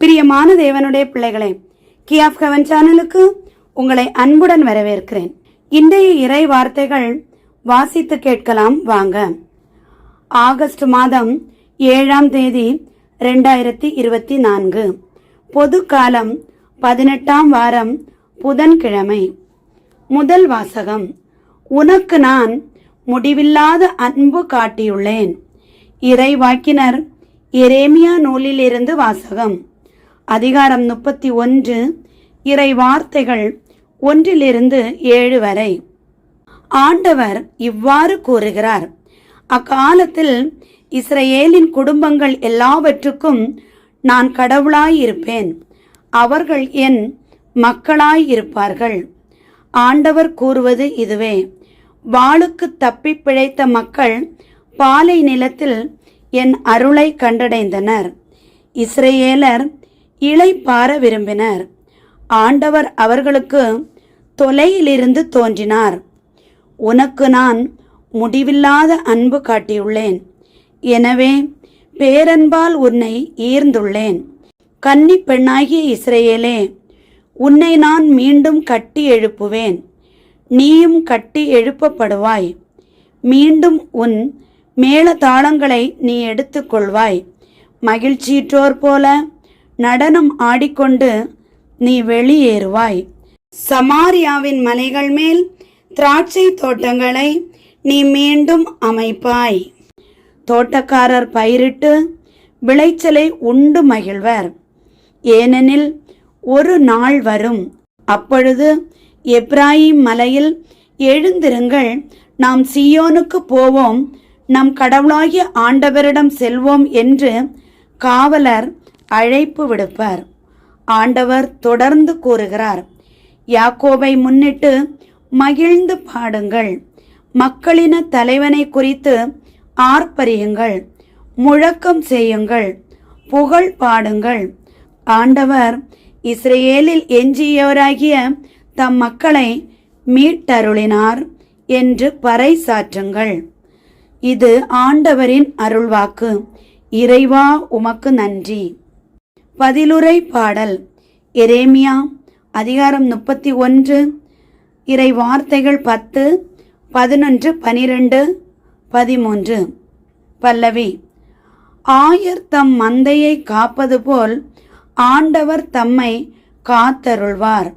பிரியமான தேவனுடைய பிள்ளைகளே கி ஆஃப் ஹெவன் சேனலுக்கு உங்களை அன்புடன் வரவேற்கிறேன். இன்றைய இறை வார்த்தைகள் வாசித்து கேட்கலாம் வாங்க. ஆகஸ்ட் மாதம் ஏழாம் தேதி ரெண்டாயிரத்தி இருபத்தி நான்கு. பொது காலம் பதினெட்டாம் வாரம் புதன்கிழமை. முதல் வாசகம். உனக்கு நான் முடிவில்லாத அன்பு காட்டியுள்ளேன். இறைவாக்கினர் எரேமியா நூலிலிருந்து வாசகம். அதிகாரம் முப்பத்தி ஒன்று இறை வார்த்தைகள் ஒன்றிலிருந்து ஏழு வரை. ஆண்டவர் இவ்வாறு கூறுகிறார் அக்காலத்தில் இஸ்ரேலின் குடும்பங்கள் எல்லாவற்றுக்கும் நான் கடவுளாயிருப்பேன். அவர்கள் என் மக்களாயிருப்பார்கள். ஆண்டவர் கூறுவது இதுவே வாளுக்கு தப்பி பிழைத்த மக்கள் பாலை நிலத்தில் என் அருளை கண்டடைந்தனர். இஸ்ரேலர் இளைப்பார விரும்பினர். ஆண்டவர் அவர்களுக்கு தொலையிலிருந்து தோன்றினார். உனக்கு நான் முடிவில்லாத அன்பு காட்டியுள்ளேன். எனவே பேரன்பால் உன்னை ஈர்ந்துள்ளேன். கன்னி பெண்ணாகிய இஸ்ரேலே உன்னை நான் மீண்டும் கட்டி எழுப்புவேன். நீயும் கட்டி எழுப்பப்படுவாய். மீண்டும் உன் மேளதாளங்களை நீ எடுத்துக்கொள்வாய். மகிழ்ச்சியிற்றோர் போல நடனம் ஆடிக்கொண்டு நீ வெளியேறுவாய். சமாரியாவின் மலைகள் மேல் திராட்சை தோட்டங்களை நீ மீண்டும் அமைப்பாய். தோட்டக்காரர் பயிரிட்டு விளைச்சலை உண்டு மகிழ்வர். ஏனெனில் ஒரு நாள் வரும். அப்பொழுது எப்ராஹிம் மலையில் எழுந்திருங்கள். நாம் சியோனுக்கு போவோம். நம் கடவுளாகிய ஆண்டவரிடம் செல்வோம் என்று காவலர் அழைப்பு விடுப்பார். ஆண்டவர் தொடர்ந்து கூறுகிறார் யாக்கோபை முன்னிட்டு மகிழ்ந்து பாடுங்கள். மக்களின தலைவனை குறித்து ஆர்ப்பரியுங்கள். முழக்கம் செய்யுங்கள். புகழ் பாடுங்கள். ஆண்டவர் இஸ்ரேலில் எஞ்சியவராகிய தம் மக்களை மீட்டருளினார் என்று பறைசாற்றுங்கள். இது ஆண்டவரின் அருள்வாக்கு. இறைவா உமக்கு நன்றி. பதிலுரை பாடல். எரேமியா அதிகாரம் முப்பத்தி ஒன்று இறை வார்த்தைகள் பத்து பதினொன்று பனிரெண்டு பதிமூன்று. பல்லவி ஆயர் தம் மந்தையை காப்பது போல் ஆண்டவர் தம்மை காத்தருள்வார்.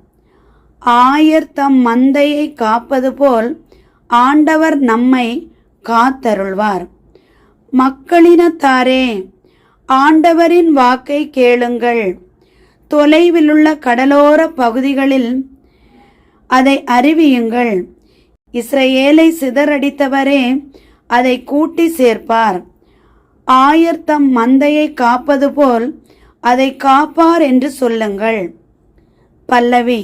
ஆயர் தம் மந்தையை காப்பது போல் ஆண்டவர் நம்மை காத்தருள்வார். மக்களினத்தாரே ஆண்டவரின் வாக்கை கேளுங்கள். தொலைவிலுள்ள கடலோர பகுதிகளில் அதை அறிவியுங்கள். இஸ்ரேலை சிதறடித்தவரே அதை கூட்டி சேர்ப்பார். ஆயர்த்தம் மந்தையை காப்பது போல் அதை காப்பார் என்று சொல்லுங்கள். பல்லவி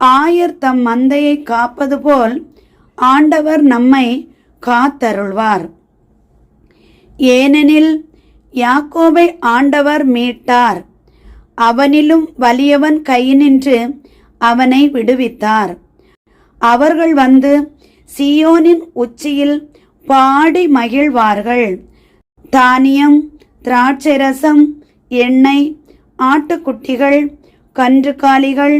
ஆயர் தம் மந்தையை காப்பது போல் ஆண்டவர் நம்மை காத்தருள்வார். ஏனெனில் யாக்கோபை ஆண்டவர் மீட்டார். அவனிலும் வலியவன் கையினின்று அவனை விடுவித்தார். அவர்கள் வந்து சியோனின் உச்சியில் பாடி மகிழ்வார்கள். தானியம் திராட்சை எண்ணெய் ஆட்டுக்குட்டிகள் கன்றுக்காலிகள்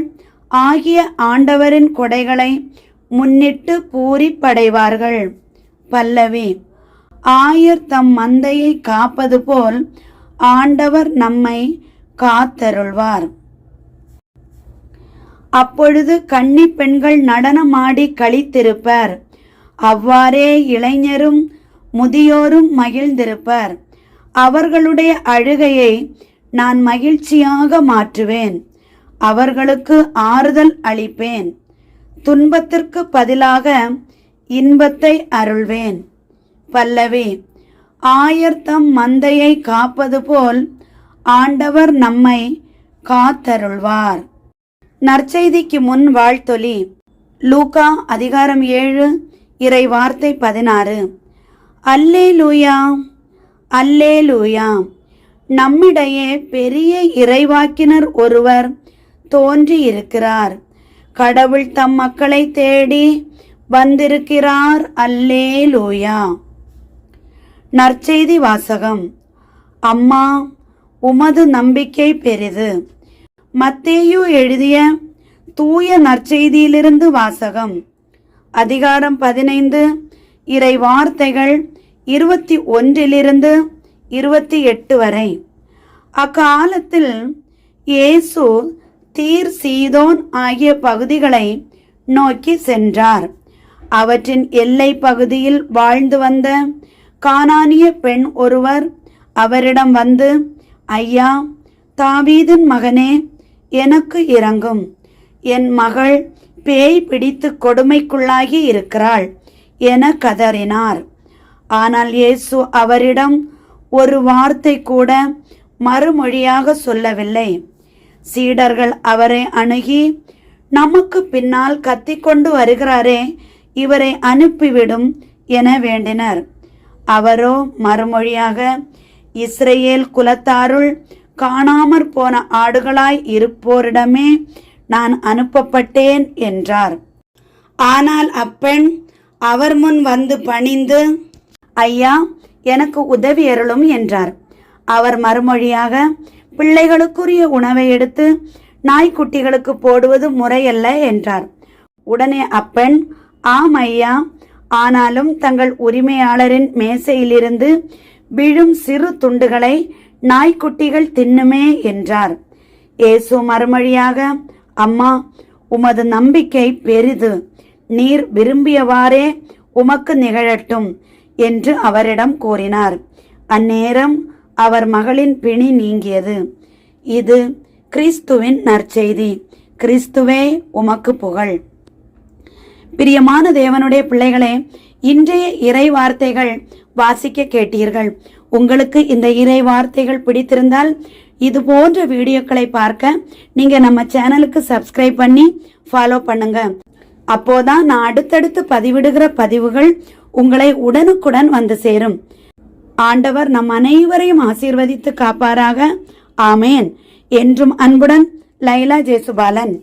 ஆகிய ஆண்டவரின் கொடைகளை முன்னிட்டு பூரிப்படைவார்கள். பல்லவி ஆயர் தம் மந்தையை காப்பது போல் ஆண்டவர் நம்மை காத்தருள்வார். அப்பொழுது கன்னி பெண்கள் நடனமாடி கழித்திருப்பர் அவ்வாறே இளைஞரும் முதியோரும் மகிழ்ந்திருப்பர். அவர்களுடைய அழுகையை நான் மகிழ்ச்சியாக மாற்றுவேன். அவர்களுக்கு ஆறுதல் அளிப்பேன். துன்பத்திற்கு பதிலாக இன்பத்தை அருள்வேன். பல்லவி ஆயர்த்தம் மந்தையை காப்பது போல் ஆண்டவர் நம்மை காத்தருள்வார். நற்செய்திக்கு முன் வாழ்த்தொலி. லூகா அதிகாரம் ஏழு இறை வார்த்தை பதினாறு. அல்லே லூயா அல்லே லூயா நம்மிடையே பெரிய இறைவாக்கினர் ஒருவர் தோன்றி இருக்கிறார் கடவுள் தம் மக்களை தேடி வந்திருக்கிறார். அல்லே லூயா நற்செய்தி வாசகம். அம்மா உமது நம்பிக்கை பெரிது. மத்தேயு எழுதிய தூய நற்செய்தியிலிருந்து வாசகம். அதிகாரம் பதினைந்து இறை வார்த்தைகள் இருபத்தி ஒன்றிலிருந்து இருபத்தி எட்டு வரை. அக்காலத்தில் இயேசு தீர் சீதோன் ஆகிய பகுதிகளை நோக்கி சென்றார். அவற்றின் எல்லை பகுதியில் வாழ்ந்து வந்த கானானிய பெண் ஒருவர் அவரிடம் வந்து ஐயா தாவீதின் மகனே எனக்கு இறங்கும் என் மகள் பேய் பிடித்து கொடுமைக்குள்ளாகி இருக்கிறாள் என கதறினார். ஆனால் இயேசு அவரிடம் ஒரு வார்த்தை கூட மறுமொழியாக சொல்லவில்லை. சீடர்கள் அவரை அணுகி நமக்கு பின்னால் கத்திக்கொண்டு வருகிறாரே இவரை அனுப்பிவிடும் என வேண்டினர். அவரோ மறுமொழியாக இஸ்ரேல் குலத்தாருள் காணாமற் போன ஆடுகளாய் இருப்போரிடமே நான் அனுப்பப்பட்டேன் என்றார். ஆனால் அப்பெண் அவர் முன் வந்து பணிந்து ஐயா எனக்கு உதவி அருளும் என்றார். அவர் மறுமொழியாக பிள்ளைகளுக்குரிய உணவை எடுத்து நாய்க்குட்டிகளுக்கு போடுவது முறையல்ல என்றார். உடனே அப்பெண் ஆம் ஐயா ஆனாலும் தங்கள் உரிமையாளரின் மேசையிலிருந்து விழும் சிறு துண்டுகளை நாய்க்குட்டிகள் தின்னுமே என்றார். இயேசு மறுமொழியாக அம்மா உமது நம்பிக்கை பெரிது. நீர் விரும்பியவாறே உமக்கு நிகழட்டும் என்று அவரிடம் கூறினார். அந்நேரம் அவர் மகளின் பிணி நீங்கியது. இது கிறிஸ்துவின் நற்செய்தி. கிறிஸ்துவே உமக்கு புகழ். பிரியமான தேவனுடைய பிள்ளைகளே இன்றைய இறை வார்த்தைகள் வாசிக்க கேட்டீர்கள். உங்களுக்கு இந்த இறை வார்த்தைகள் பிடித்திருந்தால் இது போன்ற வீடியோக்களை பார்க்க நீங்க நம்ம சேனலுக்கு சப்ஸ்கிரைப் பண்ணி ஃபாலோ பண்ணுங்க. அப்போதான் நான் அடுத்தடுத்து பதிவிடுகிற பதிவுகள் உங்களை உடனுக்குடன் வந்து சேரும். ஆண்டவர் நம் அனைவரையும் ஆசீர்வதித்து காப்பாராக. ஆமேன். என்றும் அன்புடன் லைலா ஜேசுபாலன்.